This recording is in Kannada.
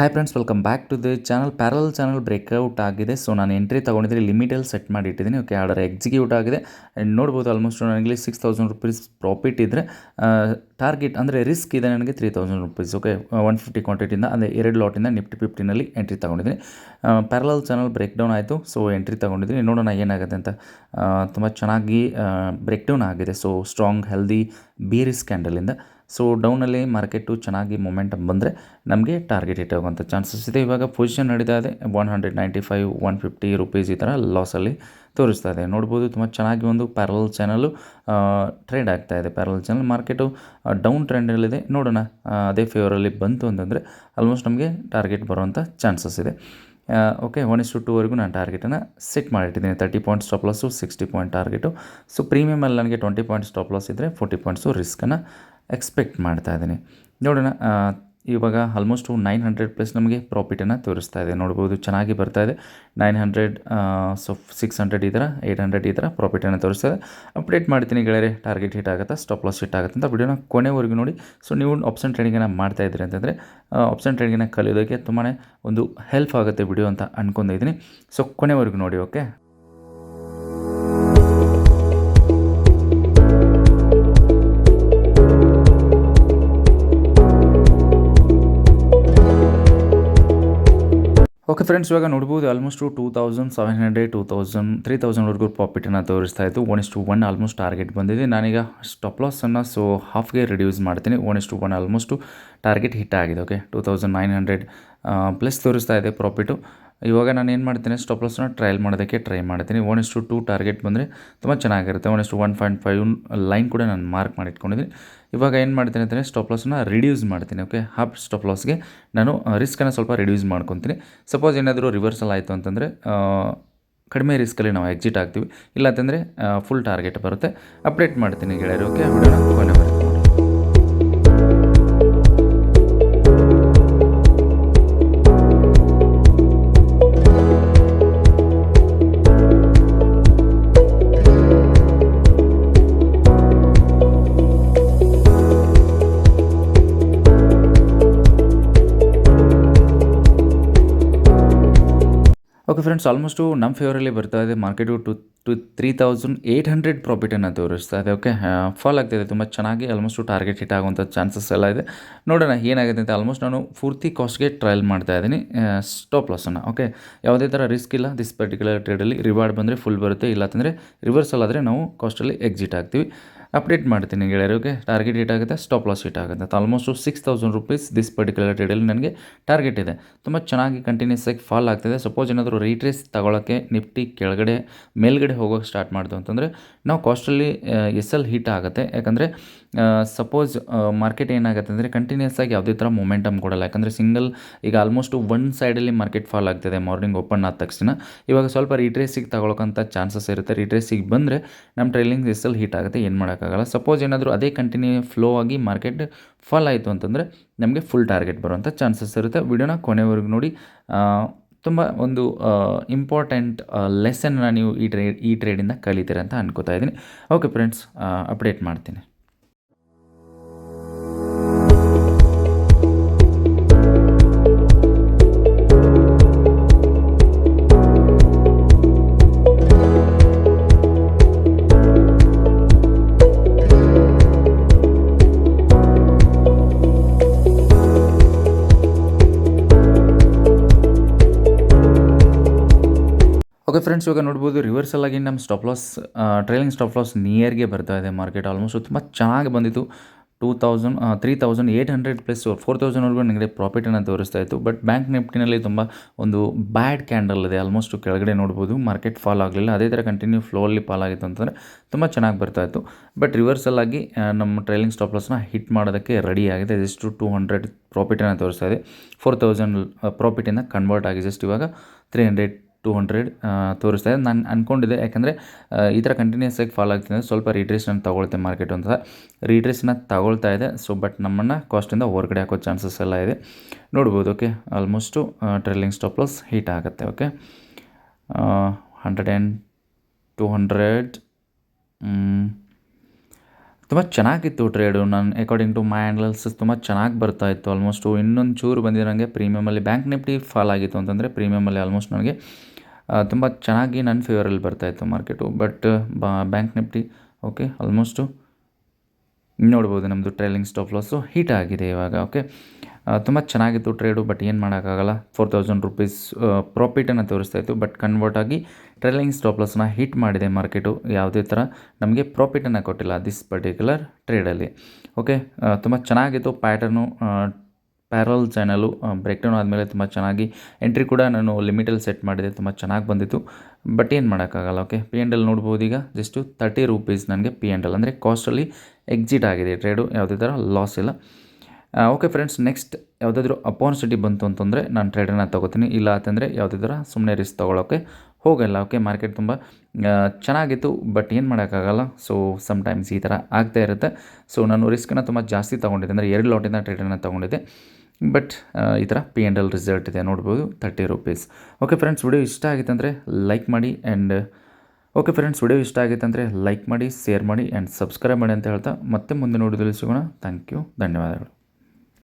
Hi friends welcome back to the channel parallel channel breakout ಆಗಿದೆ. ಸೊ ನಾನು ಎಂಟ್ರಿ ತೊಗೊಂಡಿದ್ರೆ ಲಿಮಿಟಲ್ಲಿ ಸೆಟ್ ಮಾಡಿ ಇಟ್ಟಿದ್ದೀನಿ ಓಕೆ ಆರ್ಡರ್ ಎಕ್ಸಿಕ್ಯೂಟ್ ಆಗಿದೆ. ಆ್ಯಂಡ್ ನೋಡ್ಬೋದು ಆಲ್ಮೋಸ್ಟ್ ನನಗೆ ಸಿಕ್ಸ್ ತೌಸಂಡ್ ರುಪೀಸ್ ಪ್ರಾಫಿಟ್ ಇದ್ದರೆ ಟಾರ್ಗೆಟ್ ಅಂದರೆ ರಿಸ್ಕ್ ಇದೆ ನನಗೆ three thousand rupees okay one fifty ಕ್ವಾಂಟಿಟಿಯಿಂದ ಅಂದರೆ ಎರಡು ಲಾಟಿಂದ ನಿಫ್ಟಿ ಫಿಫ್ಟಿನಲ್ಲಿ ಎಂಟ್ರಿ ತೊಗೊಂಡಿದ್ದೀನಿ. ಪ್ಯಾರಲಲ್ ಚಾನಲ್ ಬ್ರೇಕ್ ಡೌನ್ ಆಯಿತು. ಸೊ ಎಂಟ್ರಿ ತೊಗೊಂಡಿದ್ದೀನಿ. ನೋಡೋಣ ಏನಾಗುತ್ತೆ ಅಂತ. ತುಂಬ ಚೆನ್ನಾಗಿ ಬ್ರೇಕ್ ಡೌನ್ ಆಗಿದೆ. ಸೊ ಸ್ಟ್ರಾಂಗ್ ಹೆಲ್ದಿ ಬೀರಿಸ್ ಕ್ಯಾಂಡಲಿಂದ ಸೊ ಡೌನಲ್ಲಿ ಮಾರ್ಕೆಟು ಚೆನ್ನಾಗಿ ಮೊಮೆಂಟಮ್ ಬಂದರೆ ನಮಗೆ ಟಾರ್ಗೆಟ್ ಹಿಟ್ ಆಗುವಂಥ ಚಾನ್ಸಸ್ ಇದೆ. ಇವಾಗ ಪೊಸಿಷನ್ ನಡೀತಾ ಇದೆ one hundred ninety five one fifty rupees ಈ ಥರ ಲಾಸಲ್ಲಿ ತೋರಿಸ್ತಾ ಇದೆ. ನೋಡ್ಬೋದು ತುಂಬ ಚೆನ್ನಾಗಿ ಒಂದು ಪ್ಯಾರಲ್ ಚಾನಲ್ಲು ಟ್ರೇಡ್ ಆಗ್ತಾ ಇದೆ. ಪ್ಯಾರಲ್ ಚಾನಲ್ ಮಾರ್ಕೆಟು ಡೌನ್ ಟ್ರೆಂಡಲ್ಲಿದೆ ನೋಡೋಣ ಅದೇ ಫೇವರಲ್ಲಿ ಬಂತು ಅಂತಂದರೆ ಆಲ್ಮೋಸ್ಟ್ ನಮಗೆ ಟಾರ್ಗೆಟ್ ಬರುವಂಥ ಚಾನ್ಸಸ್ ಇದೆ. ಓಕೆ ಒನ್ ಇಸ್ ಟು ಟೂವರೆಗೂ ನಾನು ಟಾರ್ಗೆಟನ್ನು set ಮಾಡಿಟ್ಟಿದ್ದೀನಿ. Thirty point stop loss sixty point target so ಪ್ರೀಮಿಯಮಲ್ಲಿ ನನಗೆ ಟ್ವೆಂಟಿ ಪಾಯಿಂಟ್ ಸ್ಟಾಪ್ ಲಾಸ್ ಇದ್ದರೆ ಫೋರ್ಟಿ ಪಾಯಿಂಟ್ಸು ರಿಸ್ಕನ್ನು ಎಕ್ಸ್ಪೆಕ್ಟ್ ಮಾಡ್ತಾ ಇದ್ದೀನಿ. ನೋಡೋಣ ಇವಾಗ ಆಲ್ಮೋಸ್ಟ್ ನೈನ್ ಹಂಡ್ರೆಡ್ ಪ್ಲಸ್ ನಮಗೆ ಪ್ರಾಫಿಟನ್ನು ತೋರಿಸ್ತಾ ಇದೆ. ನೋಡ್ಬೋದು ಚೆನ್ನಾಗಿ ಬರ್ತಾ ಇದೆ. Nine hundred so six hundred ಈ ಥರ ಏಯ್ಟ್ ಹಂಡ್ರೆಡ್ ಈ ಥರ ಪ್ರಾಫಿಟನ್ನು ತೋರಿಸ್ತಾ ಇದೆ. ಅಪ್ಡೇಟ್ ಮಾಡ್ತೀನಿ ಗೆಳೆಯರೆ ಟಾರ್ಗೆಟ್ ಹಿಟ್ ಆಗುತ್ತಾ ಸ್ಟಾಪ್ ಲಾಸ್ ಹಿಟ್ ಆಗುತ್ತೆ ಅಂತ ವಿಡಿಯೋನ ಕೊನೆವರೆಗೂ ನೋಡಿ. ಸೊ ನೀವು ಆಪ್ಷನ್ ಟ್ರೇಡಿಂಗನ್ನು ಮಾಡ್ತಾ ಇದ್ದೀರಿ ಅಂತಂದರೆ ಆಪ್ಷನ್ ಟ್ರೇಡಿಂಗನ್ನು ಕಲಿಯೋದಕ್ಕೆ ತುಂಬಾ ಒಂದು ಹೆಲ್ಪ್ ಆಗುತ್ತೆ ವಿಡಿಯೋ ಅಂತ ಅಂದ್ಕೊಂಡಿದ್ದೀನಿ ಸೊ ಕೊನೆವರೆಗೂ ನೋಡಿ ಓಕೆ ಓಕೆ ಫ್ರೆಂಡ್ಸ್ ಇವಾಗ ನೋಡ್ಬೋದು almost two thousand seven hundred two thousand three ತೌಸಂಡ್ವರೆಗೂ ಪ್ರಾಫಿಟನ್ನು ತೋರಿಸ್ತಾ ಇತ್ತು. One is to one almost target ಬಂದಿದೆ. ನಾನೀಗ ಸ್ಟಾಪ್ ಲಾಸನ್ನು ಸೊ ಹಾಫ್ಗೆ ರಿಡ್ಯೂಸ್ ಮಾಡ್ತೀನಿ. One is to one almost target hit ಆಗಿದೆ okay two thousand nine hundred plus ತೋರಿಸ್ತಾ ಇದೆ ಪ್ರಾಫಿಟು ಇವಾಗ ನಾನು ಏನು ಮಾಡ್ತೀನಿ ಸ್ಟಾಪ್ ಲಾಸ್ನ ಟ್ರಯಲ್ ಮಾಡೋದಕ್ಕೆ ಟ್ರೈ ಮಾಡ್ತೀನಿ. ಒನ್ ಇಸ್ ಟು ಟಾರ್ಗೆಟ್ ಬಂದರೆ ತುಂಬ ಚೆನ್ನಾಗಿರುತ್ತೆ. One is to one point five line ಕೂಡ ನಾನು ಮಾರ್ಕ್ ಮಾಡಿ ಇಟ್ಕೊಂಡಿದ್ದೀನಿ ಇವಾಗ ಏನು ಮಾಡ್ತೀನಿ ಅಂತಂದರೆ ಸ್ಟಾಪ್ ಲಾಸ್ನ ರಿಡ್ಯೂಸ್ ಮಾಡ್ತೀನಿ ಓಕೆ ಹಾಫ್ ಸ್ಟಾಪ್ ಲಾಸ್ಗೆ ನಾನು ರಿಸ್ಕನ್ನು ಸ್ವಲ್ಪ ರಿಡ್ಯೂಸ್ ಮಾಡ್ಕೊತೀನಿ. ಸಪೋಸ್ ಏನಾದರೂ ರಿವರ್ಸಲ್ ಆಯಿತು ಅಂತಂದರೆ ಕಡಿಮೆ ರಿಸ್ಕಲ್ಲಿ ನಾವು ಎಕ್ಸಿಟ್ ಆಗ್ತೀವಿ. ಇಲ್ಲ ಅಂತಂದರೆ ಫುಲ್ ಟಾರ್ಗೆಟ್ ಬರುತ್ತೆ. ಅಪ್ಡೇಟ್ ಮಾಡ್ತೀನಿ ಗೆಳೆಯರು ಓಕೆ ಬರುತ್ತೆ ಓಕೆ ಫ್ರೆಂಡ್ಸ್ ಆಲ್ಮೋಸ್ಟು ನಮ್ಮ ಫೇವರಲ್ಲಿ ಬರ್ತಾ ಇದೆ. Market to to three thousand eight hundred ಪ್ರಾಫಿಟನ್ನು ತೋರಿಸ್ತಾ ಇದೆ ಓಕೆ ಫಾಲ್ ಆಗ್ತಿದೆ ತುಂಬ ಚೆನ್ನಾಗಿ ಆಲ್ಮೋಸ್ಟು ಟಾರ್ಗೆಟ್ ಹಿಟ್ ಆಗುವಂಥ ಚಾನ್ಸಸ್ ಎಲ್ಲ ಇದೆ. ನೋಡೋಣ ಏನಾಗುತ್ತೆ ಅಂತ. ಆಲ್ಮೋಸ್ಟ್ ನಾನು ಪೂರ್ತಿ ಕಾಸ್ಟ್ಗೆ ಟ್ರಯಲ್ ಮಾಡ್ತಾ ಇದ್ದೀನಿ ಸ್ಟಾಪ್ ಲಾಸನ್ನು ಓಕೆ ಯಾವುದೇ ಥರ ರಿಸ್ಕ್ ಇಲ್ಲ ದಿಸ್ ಪರ್ಟಿಕ್ಯುಲರ್ ಟ್ರೇಡಲ್ಲಿ ರಿವಾರ್ಡ್ ಬಂದರೆ ಫುಲ್ ಬರುತ್ತೆ ಇಲ್ಲ ಅಂತಂದರೆ ರಿವರ್ಸಲ್ ಆದರೆ ನಾವು ಕಾಸ್ಟಲ್ಲಿ ಎಕ್ಸಿಟ್ ಆಗ್ತೀವಿ. ಅಪ್ಡೇಟ್ ಮಾಡ್ತೀನಿ ಗೆಳೆಯರಿಗೆ. ಟಾರ್ಗೆಟ್ ಇಟ್ ಆಗುತ್ತೆ ಸ್ಟಾಪ್ ಲಾಸ್ ಇಟ್ ಆಗುತ್ತೆ. Almost six thousand rupees this particular ಟ್ರೇಡಲ್ಲಿ ನನಗೆ ಟಾರ್ಗೆಟ್ ಇದೆ. ತುಂಬ ಚೆನ್ನಾಗಿ ಕಂಟಿನ್ಯೂಸ್ ಆಗಿ ಫಾಲ್ ಆಗ್ತಿದೆ. ಸಪೋಸ್ ಏನಾದರೂ ರೀಟ್ರೇಸ್ ತಗೊಳ್ಳೋಕ್ಕೆ ನಿಫ್ಟಿ ಕೆಳಗಡೆ, ಮೇಲ್ಗಡೆ ಹೋಗೋಕೆ ಸ್ಟಾರ್ಟ್ ಮಾಡ್ತು ಅಂತಂದರೆ, ನಾವು ಕಾಸ್ಟಲ್ಲಿ ಎಸ್ ಎಲ್ ಹಿಟ್ ಆಗುತ್ತೆ. ಯಾಕಂದರೆ ಸಪೋಸ್ ಮಾರ್ಕೆಟ್ ಏನಾಗುತ್ತೆ ಅಂದರೆ ಕಂಟಿನ್ಯೂಸ್ ಆಗಿ ಯಾವುದೇ ಥರ ಮೊಮೆಂಟಮ್ ಕೊಡಲ್ಲ. ಯಾಕಂದರೆ ಸಿಂಗಲ್ ಈಗ ಆಲ್ಮೋಸ್ಟ್ ಒನ್ ಸೈಡಲ್ಲಿ ಮಾರ್ಕೆಟ್ ಫಾಲ್ ಆಗ್ತದೆ ಮಾರ್ನಿಂಗ್ ಓಪನ್ ಆದ ತಕ್ಷಣ. ಇವಾಗ ಸ್ವಲ್ಪ ರೀಟ್ರೇಸಿಗೆ ತಗೊಳ್ಳೋಕ್ಕಂಥ ಚಾನ್ಸಸ್ ಇರುತ್ತೆ. ರೀಟ್ರೇಸಿಗೆ ಬಂದರೆ ನಮ್ಮ ಟ್ರೈಲಿಂಗ್ ಎಸ್ಸಲ್ಲಿ ಹೀಟ್ ಆಗುತ್ತೆ, ಏನು ಮಾಡೋಕ್ಕಾಗಲ್ಲ. ಸಪೋಸ್ ಏನಾದರೂ ಅದೇ ಕಂಟಿನ್ಯೂ ಫ್ಲೋ ಆಗಿ ಮಾರ್ಕೆಟ್ ಫಾಲ್ ಆಯಿತು ಅಂತಂದರೆ ನಮಗೆ ಫುಲ್ ಟಾರ್ಗೆಟ್ ಬರುವಂಥ ಚಾನ್ಸಸ್ ಇರುತ್ತೆ. ವಿಡಿಯೋನ ಕೊನೆವರೆಗೂ ನೋಡಿ. ತುಂಬ ಒಂದು ಇಂಪಾರ್ಟೆಂಟ್ ಲೆಸನ್ನ ನೀವು ಈ ಟ್ರೇಡ್ ಈ ಟ್ರೇಡಿಂದ ಕಲಿತೀರ ಅಂತ ಅನ್ಕೋತಾ ಇದ್ದೀನಿ. ಓಕೆ ಫ್ರೆಂಡ್ಸ್ ಅಪ್ಡೇಟ್ ಮಾಡ್ತೀನಿ. ಓಕೆ ಫ್ರೆಂಡ್ಸ್ ಇವಾಗ ನೋಡ್ಬೋದು ರಿವರ್ಸಲ್ ಆಗಿ ನಮ್ಮ stop loss trailing stop loss ನಿಯರ್ಗೆ ಬರ್ತಾ ಇದೆ ಮಾರ್ಕೆಟ್ ಆಲ್ಮೋಸ್ಟ್ ತುಂಬ ಚೆನ್ನಾಗಿ ಬಂದಿತ್ತು. Two thousand three thousand eight hundred plus four ತೌಸಂಡ್ವರೆಗೂ ನನಗೆ ಪ್ರಾಫಿಟನ್ನು ತೋರಿಸ್ತಾ ಇತ್ತು. ಬಟ್ ಬ್ಯಾಂಕ್ ನಿಫ್ಟಿನಲ್ಲಿ ತುಂಬ ಒಂದು ಬ್ಯಾಡ್ ಕ್ಯಾಂಡಲ್ ಇದೆ. ಆಲ್ಮೋಸ್ಟ್ ಕೆಳಗಡೆ ನೋಡ್ಬೋದು ಮಾರ್ಕೆಟ್ ಫಾಲ್ ಆಗಲಿಲ್ಲ. ಅದೇ ಥರ ಕಂಟಿನ್ಯೂ ಫ್ಲೋಲಿ ಫಾಲ್ ಆಗಿತ್ತು ಅಂತಂದರೆ ತುಂಬ ಚೆನ್ನಾಗಿ ಬರ್ತಾ ಇತ್ತು. ಬಟ್ ರಿವರ್ಸಲ್ ಆಗಿ ನಮ್ಮ ಟ್ರೈಲಿಂಗ್ ಸ್ಟಾಪ್ ಲಾಸ್ನ ಹಿಟ್ ಮಾಡೋದಕ್ಕೆ ರೆಡಿ ಆಗಿದೆ. ಜಸ್ಟ್ ಟೂ ಹಂಡ್ರೆಡ್ ಪ್ರಾಫಿಟನ್ನು ತೋರಿಸ್ತಾ ಇದೆ. ಫೋರ್ ತೌಸಂಡ್ ಪ್ರಾಫಿಟಿಂದ ಕನ್ವರ್ಟ್ ಆಗಿ. ಜಸ್ಟ್ ಇವಾಗ ತ್ರೀ ಹಂಡ್ರೆಡ್ ಟೂ ಹಂಡ್ರೆಡ್ ತೋರಿಸ್ತಾ ಇದೆ. ನಾನು ಅಂದ್ಕೊಂಡಿದ್ದೆ ಯಾಕಂದರೆ ಈ ಥರ ಕಂಟಿನ್ಯೂಸ್ ಆಗಿ ಫಾಲೋ ಆಗ್ತಿದೆ ಸ್ವಲ್ಪ ರೀಟ್ರೇಸ್ನ ತೊಗೊಳ್ತೆ ಮಾರ್ಕೆಟ್ ಅಂತ ರೀಟ್ರೇಸ್ನ ತಗೊಳ್ತಾ ಇದೆ ಸೊ ಬಟ್ ನಮ್ಮನ್ನು ಕಾಸ್ಟಿಂದ ಹೊರಗಡೆ ಹಾಕೋ ಚಾನ್ಸಸ್ ಎಲ್ಲ ಇದೆ. ನೋಡ್ಬೋದು okay almost trailing stop loss hit ಆಗುತ್ತೆ okay hundred and two hundred ತುಂಬ ಚೆನ್ನಾಗಿತ್ತು ಟ್ರೇಡು ನನ್ನ ಅಕಾರ್ಡಿಂಗ್ ಟು ಮೈ ಆ್ಯನಲಿಸಿಸ್ ತುಂಬ ಚೆನ್ನಾಗಿ ಬರ್ತಾ ಇತ್ತು. ಆಲ್ಮೋಸ್ಟು ಇನ್ನೊಂದು ಚೂರು ಬಂದಿದೆ ನನಗೆ ಪ್ರೀಮಿಯಮಲ್ಲಿ ಬ್ಯಾಂಕ್ ನಿಫ್ಟಿ ಫಾಲ್ ಆಗಿತ್ತು ಅಂತಂದರೆ ಪ್ರೀಮಿಯಮಲ್ಲಿ ಆಲ್ಮೋಸ್ಟ್ ನನಗೆ ತುಂಬ ಚೆನ್ನಾಗಿ ನನ್ನ ಫೇವರಲ್ಲಿ ಬರ್ತಾಯಿತ್ತು market but bank nifty okay almost ನೋಡ್ಬೋದು ನಮ್ಮದು ಟ್ರೈಲಿಂಗ್ ಸ್ಟಾಪ್ ಲಾಸು ಹೀಟ್ ಆಗಿದೆ ಇವಾಗ ಓಕೆ ತುಂಬ ಚೆನ್ನಾಗಿತ್ತು ಟ್ರೇಡು ಬಟ್ ಏನು ಮಾಡೋಕ್ಕಾಗಲ್ಲ. ಫೋರ್ ತೌಸಂಡ್ ರುಪೀಸ್ ಪ್ರಾಫಿಟನ್ನು ತೋರಿಸ್ತಾ ಇತ್ತು ಬಟ್ ಕನ್ವರ್ಟ್ ಆಗಿ ಟ್ರೈಲಿಂಗ್ ಸ್ಟಾಪ್ ಲಾಸ್ನ ಹಿಟ್ ಮಾಡಿದೆ ಮಾರ್ಕೆಟು ಯಾವುದೇ ಥರ ನಮಗೆ ಪ್ರಾಫಿಟನ್ನು ಕೊಟ್ಟಿಲ್ಲ ದಿಸ್ ಪರ್ಟಿಕ್ಯುಲರ್ ಟ್ರೇಡಲ್ಲಿ ಓಕೆ ತುಂಬ ಚೆನ್ನಾಗಿತ್ತು pattern parallel channel break down ಆದಮೇಲೆ ತುಂಬ ಚೆನ್ನಾಗಿ ಎಂಟ್ರಿ ಕೂಡ ನಾನು ಲಿಮಿಟಲ್ಲಿ ಸೆಟ್ ಮಾಡಿದೆ, ತುಂಬ ಚೆನ್ನಾಗಿ ಬಂದಿತ್ತು. ಬಟ್ ಏನು ಮಾಡೋಕ್ಕಾಗಲ್ಲ ಓಕೆ ಪಿ ಎಂಡ್ ಎಲ್ ನೋಡ್ಬೋದು ಈಗ. ಜಸ್ಟು ತರ್ಟಿ ರುಪೀಸ್ ನನಗೆ ಪಿ ಎಂಡ್ ಎಲ್ ಅಂದರೆ ಕಾಸ್ಟಲ್ಲಿ ಎಕ್ಸಿಟ್ ಆಗಿದೆ. ಟ್ರೇಡು ಯಾವುದೇ ಥರ ಲಾಸ್ ಇಲ್ಲ. ಓಕೆ ಫ್ರೆಂಡ್ಸ್ ನೆಕ್ಸ್ಟ್ ಯಾವುದಾದ್ರೂ ಅಪಾರ್ಚುನಿಟಿ ಬಂತು ಅಂತಂದರೆ ನಾನು ಟ್ರೇಡನ್ನು ತೊಗೋತೀನಿ. ಇಲ್ಲ ಅಂತಂದರೆ ಯಾವುದೇ ಥರ ಸುಮ್ಮನೆ ರಿಸ್ಕ್ ತೊಗೊಳೋಕ್ಕೆ ಹೋಗಲ್ಲ ಓಕೆ ಮಾರ್ಕೆಟ್ ತುಂಬ ಚೆನ್ನಾಗಿತ್ತು ಬಟ್ ಏನು ಮಾಡೋಕ್ಕಾಗಲ್ಲ? ಸೊ ಸಮ್ಟೈಮ್ಸ್ ಈ ಥರ ಆಗ್ತಾ ಇರುತ್ತೆ. ಸೊ ನಾನು ರಿಸ್ಕನ್ನು ತುಂಬ ಜಾಸ್ತಿ ತೊಗೊಂಡಿದ್ದೆ. ಅಂದರೆ ಎರಡು ಲಾಟಿಂದ ಟ್ರೇಡನ್ನು ತೊಗೊಂಡಿದ್ದೆ. ಬಟ್ ಈ ಥರ ಪಿ ಆ್ಯಂಡ್ ಎಲ್ ರಿಸಲ್ಟ್ ಇದೆ ನೋಡ್ಬೋದು thirty rupees okay friends video ಇಷ್ಟ ಆಗಿತ್ತು ಅಂದರೆ ಲೈಕ್ ಮಾಡಿ ಆ್ಯಂಡ್ ಓಕೆ ಫ್ರೆಂಡ್ಸ್ ವಿಡಿಯೋ ಇಷ್ಟ ಆಗಿತ್ತು ಅಂದರೆ ಲೈಕ್ ಮಾಡಿ ಶೇರ್ ಮಾಡಿ ಆ್ಯಂಡ್ ಸಬ್ಸ್ಕ್ರೈಬ್ ಮಾಡಿ ಅಂತ ಹೇಳ್ತಾ ಮತ್ತೆ ಮುಂದೆ ನೋಡಿದಲ್ಲಿ ಸಿಗೋಣ. ಥ್ಯಾಂಕ್ ಯು ಧನ್ಯವಾದಗಳು.